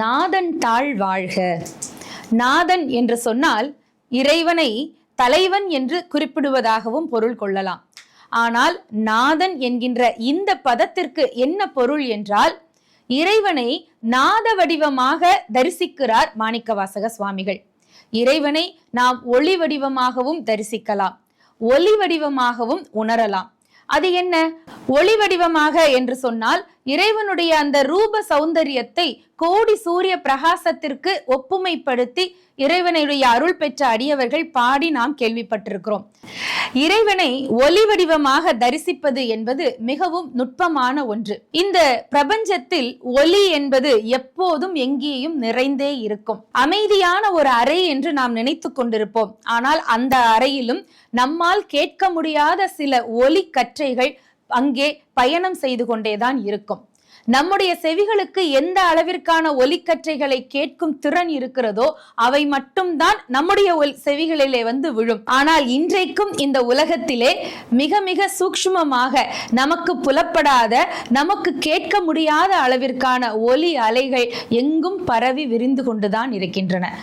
நாதன் தாழ் வாழ்க. நாதன் என்று சொன்னால் இறைவனை தலைவன் என்று குறிப்பிடுவதாகவும் பொருள் கொள்ளலாம். ஆனால் நாதன் என்கின்ற இந்த பதத்திற்கு என்ன பொருள் என்றால் இறைவனை நாத வடிவமாக தரிசிக்கிறார் மாணிக்கவாசக சுவாமிகள். இறைவனை நாம் ஒளி வடிவமாகவும் தரிசிக்கலாம் ஒளி வடிவமாகவும் உணரலாம். அது என்ன? ஒளி வடிவமாக என்று சொன்னால் இறைவனுடைய அந்த ரூப சௌந்தரியத்தை கோடி சூரிய பிரகாசத்திற்கு ஒப்புமைப்படுத்தி இறைவனுடைய அருள் பெற்ற அடியவர்கள் பாடி நாம் கேள்விப்பட்டிருக்கிறோம். இறைவனை ஒலி வடிவமாக தரிசிப்பது என்பது மிகவும் நுட்பமான ஒன்று. இந்த பிரபஞ்சத்தில் ஒலி என்பது எப்போதும் எங்கேயும் நிறைந்தே இருக்கும். அமைதியான ஒரு அறை என்று நாம் நினைத்து கொண்டிருப்போம். ஆனால் அந்த அறையிலும் நம்மால் கேட்க முடியாத சில ஒலி கற்றைகள் அங்கே பயணம் செய்து கொண்டேதான் இருக்கும். நம்முடைய செவிகளுக்கு எந்த அளவிற்கான ஒலிக்கற்றைகளை கேட்கும் திறன் இருக்கிறதோ அவை மட்டும்தான் நம்முடைய ஒல்- செவிகளிலே வந்து விழும். ஆனால் இன்றைக்கும் இந்த உலகத்திலே மிக மிக சூக்ஷ்மமாக நமக்கு புலப்படாத நமக்கு கேட்க முடியாத அளவிற்கான ஒலி அலைகள் எங்கும் பரவி விரிந்து கொண்டுதான் இருக்கின்றன.